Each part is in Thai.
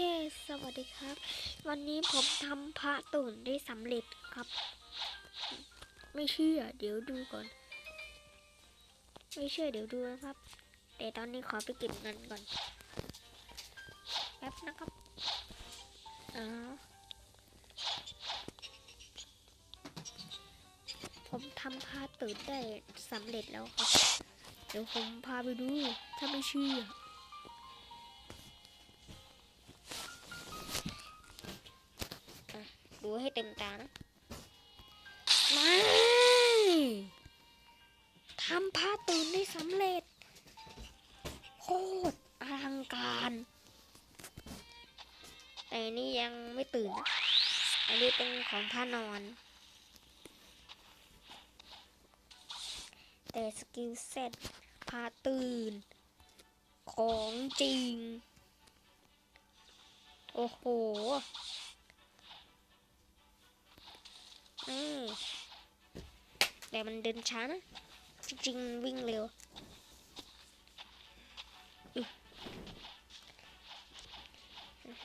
เคสวัสดีครับ วันนี้ผมทำพระตุ่นได้สำเร็จครับ ไม่เชื่อ เดี๋ยวดูก่อน ไม่เชื่อเดี๋ยวดูนะครับ แต่ตอนนี้ขอไปเก็บเงินก่อน แป๊บนะครับอ๋อผมทำพาตื่นได้สำเร็จแล้วครับ เดี๋ยวผมพาไปดู ถ้าไม่เชื่อ ดูให้เต็มตานะไม่ทำผ้าตื่นได้สำเร็จโคตรอลังการ แต่นี่ยังไม่ตื่นนะอันนี้เป็นของผ้านอน แต่สกิลเซ็ตผ้าตื่น ของจริง โอ้โห อืมแต่มันเดินช้านะ จริงๆวิ่งเร็ว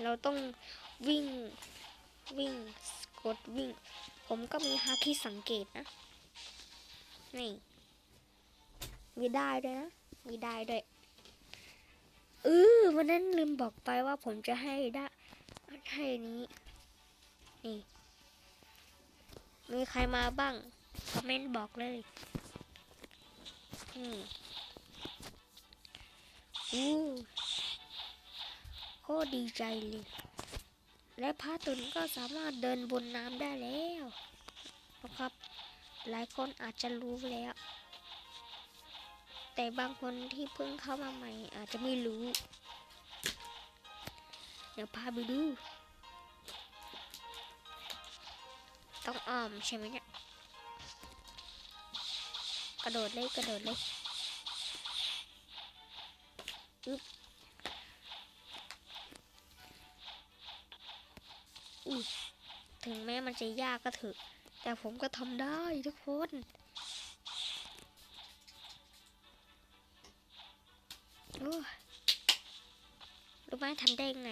เราต้องวิ่งวิ่งกดวิ่ง ผมก็มีฮาคิสังเกตนะ นี่ มีได้ด้วยนะ มีได้ด้วยเออวันนั้นลืมบอกไปว่าผมจะให้ได้ให้นี้ นี่ มีใครมาบ้าง คอมเมนต์บอกเลยอืมอู้โคตรดีใจเลย และพระตุนก็สามารถเดินบนน้ำได้แล้วนะครับ หลายคนอาจจะรู้แล้ว แต่บางคนที่เพิ่งเข้ามาใหม่อาจจะไม่รู้ เดี๋ยวพาไปดู ต้องอ้อมใช่ไหมเนี่ยกระโดดเลยกระโดดเลยอึ๊บอุ๊ยถึงแม้มันจะยากก็เถอะแต่ผมก็ทำได้ทุกคนโอ้ยรู้ไหมทำได้ยังไง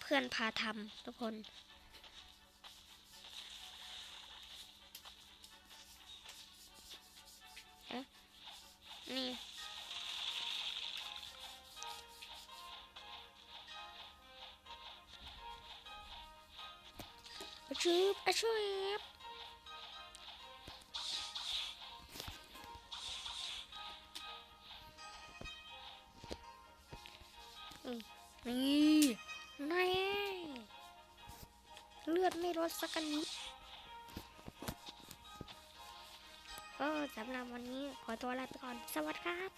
เพื่อนพาทำทุกคน อาชีพอาชีพอืมนี่แน่เลือดไม่ลดสักนิดก็สำหรับวันนี้ขอตัวลาไปก่อน สวัสดีครับ